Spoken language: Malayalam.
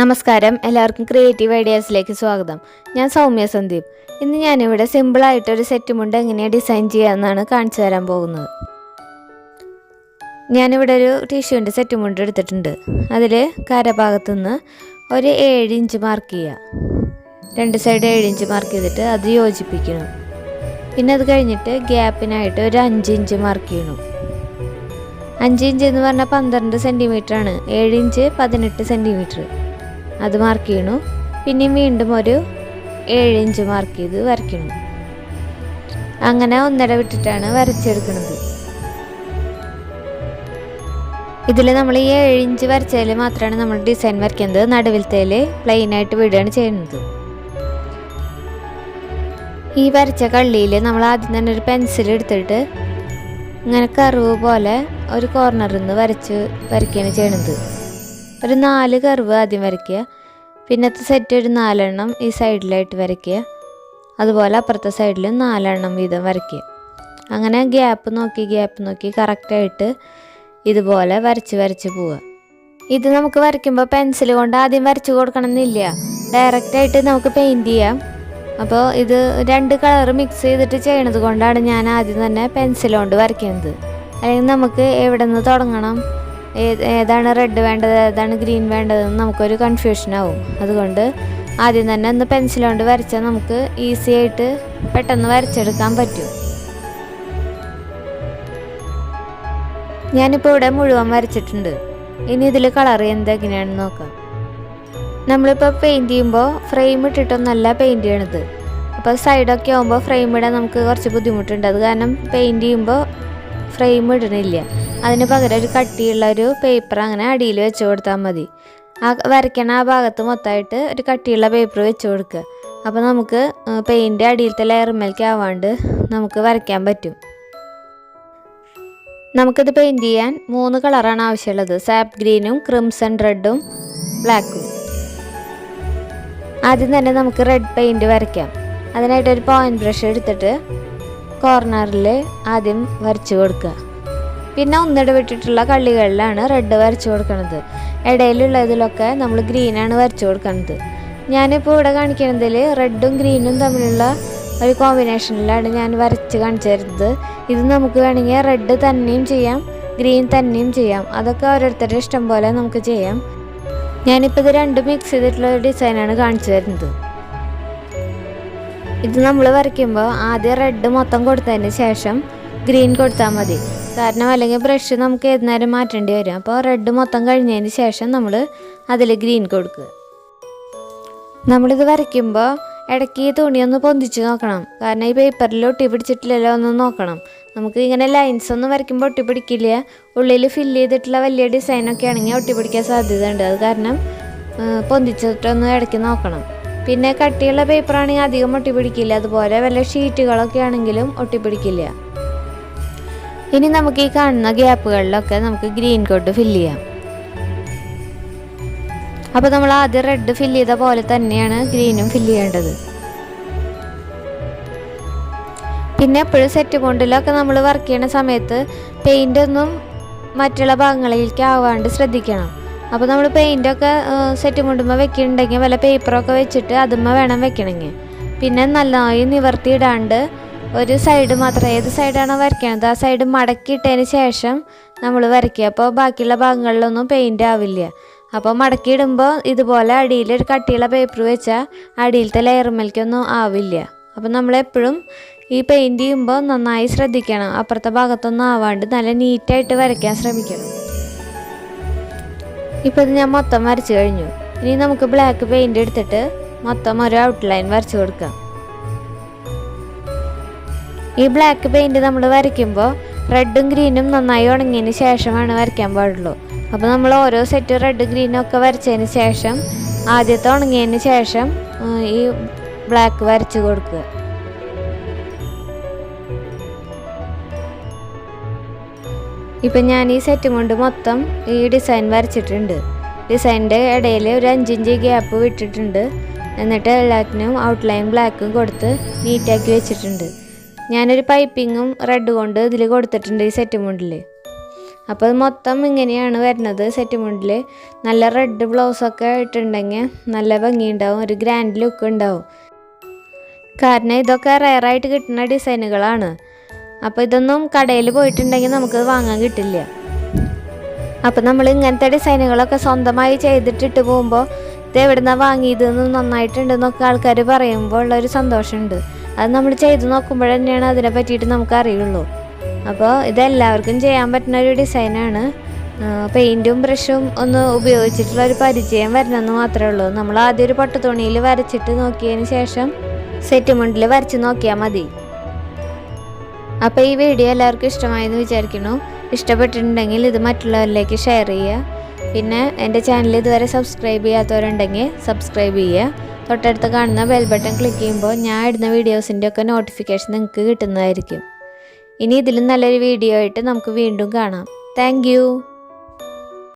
നമസ്കാരം. എല്ലാവർക്കും ക്രിയേറ്റീവ് ഐഡിയാസിലേക്ക് സ്വാഗതം. ഞാൻ സൗമ്യ സന്ദീപ്. ഇന്ന് ഞാനിവിടെ സിമ്പിളായിട്ടൊരു സെറ്റ് മുണ്ട് എങ്ങനെയാണ് ഡിസൈൻ ചെയ്യാമെന്നാണ് കാണിച്ചു തരാൻ പോകുന്നത്. ഞാനിവിടെ ഒരു ടിഷ്യൂവിന്റെ സെറ്റ് മുണ്ട് എടുത്തിട്ടുണ്ട്. അതിൽ കരഭാഗത്തു നിന്ന് ഒരു ഏഴ് ഇഞ്ച് മാർക്ക് ചെയ്യുക രണ്ട് സൈഡ് ഏഴ് ഇഞ്ച് മാർക്ക് ചെയ്തിട്ട് അത് യോജിപ്പിക്കണം. പിന്നെ അത് കഴിഞ്ഞിട്ട് ഗ്യാപ്പിനായിട്ട് ഒരു അഞ്ച് ഇഞ്ച് മാർക്ക് ചെയ്യണം. അഞ്ച് ഇഞ്ച് എന്ന് പറഞ്ഞാൽ പന്ത്രണ്ട് സെന്റിമീറ്റർ ആണ്. ഏഴ് ഇഞ്ച് പതിനെട്ട് സെന്റിമീറ്റർ അത് മാർക്ക് ചെയ്യണു. പിന്നെയും വീണ്ടും ഒരു ഏഴ് ഇഞ്ച് മാർക്ക് ചെയ്ത് വരയ്ക്കണം. അങ്ങനെ ഒന്നിട വിട്ടിട്ടാണ് വരച്ചെടുക്കുന്നത് ഇതിൽ നമ്മൾ ഈ ഏഴ് ഇഞ്ച് വരച്ചതിൽ മാത്രമാണ് നമ്മൾ ഡിസൈൻ വരയ്ക്കുന്നത്. നടുവിലത്തേൽ പ്ലെയിൻ ആയിട്ട് വിടുകയാണ് ചെയ്യുന്നത്. ഈ വരച്ച കള്ളിയിൽ നമ്മൾ ആദ്യം തന്നെ ഒരു പെൻസിൽ എടുത്തിട്ട് ഇങ്ങനെ കറിവ് പോലെ ഒരു കോർണറിൽ നിന്ന് വരച്ച് വരയ്ക്കുകയാണ് ചെയ്യണത് ഒരു നാല് കർവ് ആദ്യം വരയ്ക്കുക. പിന്നത്തെ സെറ്റ് ഒരു നാലെണ്ണം ഈ സൈഡിലായിട്ട് വരയ്ക്കുക. അതുപോലെ അപ്പുറത്തെ സൈഡിലും നാലെണ്ണം വീതം വരയ്ക്കുക. അങ്ങനെ ഗ്യാപ്പ് നോക്കി ഗ്യാപ്പ് നോക്കി കറക്റ്റായിട്ട് ഇതുപോലെ വരച്ച് വരച്ച് പോവുക. ഇത് നമുക്ക് വരയ്ക്കുമ്പോൾ പെൻസിൽ കൊണ്ട് ആദ്യം വരച്ച് കൊടുക്കണമെന്നില്ല. ഡയറക്റ്റായിട്ട് നമുക്ക് പെയിന്റ് ചെയ്യാം. അപ്പോൾ ഇത് രണ്ട് കളർ മിക്സ് ചെയ്തിട്ട് ചെയ്യണത് കൊണ്ടാണ് ഞാൻ ആദ്യം തന്നെ പെൻസിൽ കൊണ്ട് വരയ്ക്കുന്നത്. അല്ലെങ്കിൽ നമുക്ക് എവിടെ നിന്ന് തുടങ്ങണം? ഏതാണ് റെഡ് വേണ്ടത് ഏതാണ് ഗ്രീൻ വേണ്ടതെന്ന് നമുക്കൊരു കൺഫ്യൂഷൻ ആവും. അതുകൊണ്ട് ആദ്യം തന്നെ ഒന്ന് പെൻസിൽ കൊണ്ട് വരച്ചാൽ നമുക്ക് ഈസി ആയിട്ട് പെട്ടെന്ന് വരച്ചെടുക്കാൻ പറ്റും. ഞാനിപ്പോൾ ഇവിടെ മുഴുവൻ വരച്ചിട്ടുണ്ട്. ഇനി ഇതിൽ കളർ എന്തെങ്ങനെയാണെന്ന് നോക്കാം. നമ്മളിപ്പോൾ പെയിന്റ് ചെയ്യുമ്പോൾ ഫ്രെയിം ഇട്ടിട്ടൊന്നല്ല പെയിന്റ് ചെയ്യണത് അപ്പോൾ സൈഡൊക്കെ ആകുമ്പോൾ ഫ്രെയിം ഇടാൻ നമുക്ക് കുറച്ച് ബുദ്ധിമുട്ടുണ്ട്. അത് കാരണം പെയിന്റ് ചെയ്യുമ്പോൾ ഫ്രെയിം ഇടണില്ല. അതിന് പകരം ഒരു കട്ടിയുള്ള ഒരു പേപ്പർ അങ്ങനെ അടിയിൽ വെച്ച് കൊടുത്താൽ മതി. ആ വരയ്ക്കണ ആ ഭാഗത്ത് മൊത്തമായിട്ട് ഒരു കട്ടിയുള്ള പേപ്പർ വെച്ച് കൊടുക്കുക. അപ്പോൾ നമുക്ക് പെയിന്റ് അടിയിലത്തെ ലെയർമേലേക്ക് ആവാണ്ട് നമുക്ക് വരയ്ക്കാൻ പറ്റും. നമുക്കിത് പെയിന്റ് ചെയ്യാൻ മൂന്ന് കളറാണ് ആവശ്യമുള്ളത്. സാപ്പ് ഗ്രീനും ക്രിംസൺ റെഡും ബ്ലാക്കും ആദ്യം തന്നെ നമുക്ക് റെഡ് പെയിന്റ് വരയ്ക്കാം. അതിനായിട്ട് ഒരു പോയിന്റ് ബ്രഷ് എടുത്തിട്ട് കോർണറിൽ ആദ്യം വരച്ചു കൊടുക്കുക. പിന്നെ ഒന്നിടവിട്ടിട്ടുള്ള കള്ളികളിലാണ് റെഡ് വരച്ചു കൊടുക്കുന്നത് ഇടയിലുള്ളതിലൊക്കെ നമ്മൾ ഗ്രീനാണ് വരച്ചു കൊടുക്കുന്നത് ഞാനിപ്പോൾ ഇവിടെ കാണിക്കുന്നതിൽ റെഡും ഗ്രീനും തമ്മിലുള്ള ഒരു കോമ്പിനേഷനിലാണ് ഞാൻ വരച്ച് കാണിച്ചു തരുന്നത് ഇത് നമുക്ക് വേണമെങ്കിൽ റെഡ് തന്നെയും ചെയ്യാം ഗ്രീൻ തന്നെയും ചെയ്യാം. അതൊക്കെ ഓരോരുത്തരുടെ ഇഷ്ടം പോലെ നമുക്ക് ചെയ്യാം. ഞാനിപ്പോൾ ഇത് രണ്ടും മിക്സ് ചെയ്തിട്ടുള്ള ഒരു ഡിസൈനാണ് കാണിച്ചു തരുന്നത്. ഇത് നമ്മൾ വരയ്ക്കുമ്പോൾ ആദ്യം റെഡ് മൊത്തം കൊടുത്തതിന് ശേഷം ഗ്രീൻ കൊടുത്താൽ മതി. കാരണം അല്ലെങ്കിൽ ബ്രഷ് നമുക്ക് ഏത് നേരം മാറ്റേണ്ടി വരും? അപ്പോൾ റെഡ് മൊത്തം കഴിഞ്ഞതിന് ശേഷം നമ്മൾ അതിൽ ഗ്രീൻ കൊടുക്കുക. നമ്മളിത് വരയ്ക്കുമ്പോൾ ഇടയ്ക്ക് ഈ തുണിയൊന്ന് പൊന്തിച്ച് നോക്കണം. കാരണം ഈ പേപ്പറിൽ ഒട്ടി പിടിച്ചിട്ടില്ലല്ലോ ഒന്ന് നോക്കണം. നമുക്ക് ഇങ്ങനെ ലൈൻസ് ഒന്നും വരയ്ക്കുമ്പോൾ ഒട്ടി പിടിക്കില്ല. ഉള്ളിൽ ഫില്ല് ചെയ്തിട്ടുള്ള വലിയ ഡിസൈനൊക്കെ ആണെങ്കിൽ ഒട്ടി പിടിക്കാൻ സാധ്യതയുണ്ട്. അത് കാരണം പൊന്തിച്ചിട്ടൊന്ന് ഇടയ്ക്ക് നോക്കണം. പിന്നെ കട്ടിയുള്ള പേപ്പറാണെങ്കിൽ അധികം ഒട്ടിപ്പിടിക്കില്ല. അതുപോലെ വല്ല ഷീറ്റുകളൊക്കെ ആണെങ്കിലും ഒട്ടിപ്പിടിക്കില്ല. ഇനി നമുക്ക് ഈ കാണുന്ന ഗ്യാപ്പുകളിലൊക്കെ നമുക്ക് ഗ്രീൻ കോട്ട് ഫില്ല് ചെയ്യാം. അപ്പോൾ നമ്മൾ ആദ്യം റെഡ് ഫില്ല് ചെയ്ത പോലെ തന്നെയാണ് ഗ്രീനും ഫില്ല് ചെയ്യേണ്ടത്. പിന്നെ എപ്പോഴും സെറ്റ് കൊണ്ടിലൊക്കെ നമ്മൾ വർക്ക് ചെയ്യുന്ന സമയത്ത് പെയിന്റ് ഒന്നും മറ്റുള്ള ഭാഗങ്ങളിലേക്ക് ആവാണ്ട് ശ്രദ്ധിക്കണം. അപ്പോൾ നമ്മൾ പെയിന്റൊക്കെ സെറ്റ് മുണ്ടുമ്പോൾ വെക്കുന്നുണ്ടെങ്കിൽ വല്ല പേപ്പറൊക്കെ വെച്ചിട്ട് അതുമ്മ വേണം വെക്കണമെങ്കിൽ പിന്നെ നന്നായി നിവർത്തിയിടാണ്ട് ഒരു സൈഡ് മാത്രം ഏത് സൈഡാണോ വരയ്ക്കണത് ആ സൈഡ് മടക്കിയിട്ടതിന് ശേഷം നമ്മൾ വരയ്ക്കുക. അപ്പോൾ ബാക്കിയുള്ള ഭാഗങ്ങളിലൊന്നും പെയിന്റ് ആവില്ല. അപ്പോൾ മടക്കിയിടുമ്പോൾ ഇതുപോലെ അടിയിൽ ഒരു കട്ടിയുള്ള പേപ്പർ വെച്ചാൽ അടിയിലത്തെ ലെയർമേൽക്കൊന്നും ആവില്ല. അപ്പോൾ നമ്മളെപ്പോഴും ഈ പെയിന്റ് ചെയ്യുമ്പോൾ നന്നായി ശ്രദ്ധിക്കണം. അപ്പുറത്തെ ഭാഗത്തൊന്നും ആവാണ്ട് നല്ല നീറ്റായിട്ട് വരയ്ക്കാൻ ശ്രമിക്കണം. ഇപ്പോൾ ഇത് ഞാൻ മൊത്തം വരച്ച് കഴിഞ്ഞു. ഇനി നമുക്ക് ബ്ലാക്ക് പെയിന്റ് എടുത്തിട്ട് മൊത്തം ഒരു ഔട്ട്ലൈൻ വരച്ച് കൊടുക്കാം. ഈ ബ്ലാക്ക് പെയിന്റ് നമ്മൾ വരയ്ക്കുമ്പോൾ റെഡും ഗ്രീനും നന്നായി ഉണങ്ങിയതിന് ശേഷമാണ് വരയ്ക്കാൻ പാടുള്ളൂ. അപ്പോൾ നമ്മൾ ഓരോ സെറ്റ് റെഡ് ഗ്രീനും ഒക്കെ വരച്ചതിന് ശേഷം ആദ്യത്തെ ഉണങ്ങിയതിന് ശേഷം ഈ ബ്ലാക്ക് വരച്ച് കൊടുക്കുക. ഇപ്പം ഞാൻ ഈ സെറ്റ് കൊണ്ട് മൊത്തം ഈ ഡിസൈൻ വരച്ചിട്ടുണ്ട്. ഡിസൈനിന്റെ ഇടയിൽ ഒരു അഞ്ചിഞ്ച് ഗ്യാപ്പ് വിട്ടിട്ടുണ്ട്. എന്നിട്ട് എല്ലാത്തിനും ഔട്ട്ലൈൻ ബ്ലാക്കും കൊടുത്ത് നീറ്റാക്കി വെച്ചിട്ടുണ്ട്. ഞാനൊരു പൈപ്പിങ്ങും റെഡ് കൊണ്ട് ഇതിൽ കൊടുത്തിട്ടുണ്ട് ഈ സെറ്റ് മുണ്ടിൽ അപ്പോൾ മൊത്തം ഇങ്ങനെയാണ് വരുന്നത് സെറ്റ് മുണ്ടിൽ നല്ല റെഡ് ബ്ലൗസൊക്കെ ഇട്ടുണ്ടെങ്കിൽ നല്ല ഭംഗിയുണ്ടാവും ഒരു ഗ്രാൻഡ് ലുക്ക് ഉണ്ടാവും. കാരണം ഇതൊക്കെ റയറായിട്ട് കിട്ടുന്ന ഡിസൈനുകളാണ് അപ്പോൾ ഇതൊന്നും കടയിൽ പോയിട്ടുണ്ടെങ്കിൽ നമുക്ക് വാങ്ങാൻ കിട്ടില്ല. അപ്പോൾ നമ്മൾ ഇങ്ങനത്തെ ഡിസൈനുകളൊക്കെ സ്വന്തമായി ചെയ്തിട്ടിട്ട് പോകുമ്പോൾ ഇത് എവിടുന്നാ വാങ്ങിയതെന്ന് നന്നായിട്ടുണ്ടെന്നൊക്കെ ആൾക്കാർ പറയുമ്പോൾ ഉള്ളൊരു സന്തോഷമുണ്ട്. അത് നമ്മൾ ചെയ്ത് നോക്കുമ്പോൾ തന്നെയാണ് അതിനെ പറ്റിയിട്ട് നമുക്ക് അറിയുള്ളൂ. അപ്പോൾ ഇതെല്ലാവർക്കും ചെയ്യാൻ പറ്റുന്ന ഒരു ഡിസൈനാണ്. പെയിന്റും ബ്രഷും ഒന്ന് ഉപയോഗിച്ചിട്ടുള്ള ഒരു പരിചയം വരണമെന്ന് മാത്രമേ ഉള്ളൂ. നമ്മൾ ആദ്യം ഒരു പട്ടുതുണിയിൽ വരച്ചിട്ട് നോക്കിയതിന് ശേഷം സെറ്റ് മുണ്ടിൽ വരച്ച് നോക്കിയാൽ മതി. അപ്പോൾ ഈ വീഡിയോ എല്ലാവർക്കും ഇഷ്ടമായെന്ന് വിചാരിക്കുന്നു. ഇഷ്ടപ്പെട്ടിട്ടുണ്ടെങ്കിൽ ഇത് മറ്റുള്ളവരിലേക്ക് ഷെയർ ചെയ്യുക. പിന്നെ എന്റെ ചാനൽ ഇതുവരെ സബ്സ്ക്രൈബ് ചെയ്യാത്തവരുണ്ടെങ്കിൽ സബ്സ്ക്രൈബ് ചെയ്യുക. തൊട്ടടുത്ത് കാണുന്ന ബെൽ ബട്ടൺ ക്ലിക്ക് ചെയ്യുമ്പോൾ ഞാൻ ഇടുന്ന വീഡിയോസിന്റെ ഒക്കെ നോട്ടിഫിക്കേഷൻ നിങ്ങൾക്ക് കിട്ടുന്നതായിരിക്കും. ഇനി ഇതിലും നല്ലൊരു വീഡിയോ ആയിട്ട് നമുക്ക് വീണ്ടും കാണാം. താങ്ക്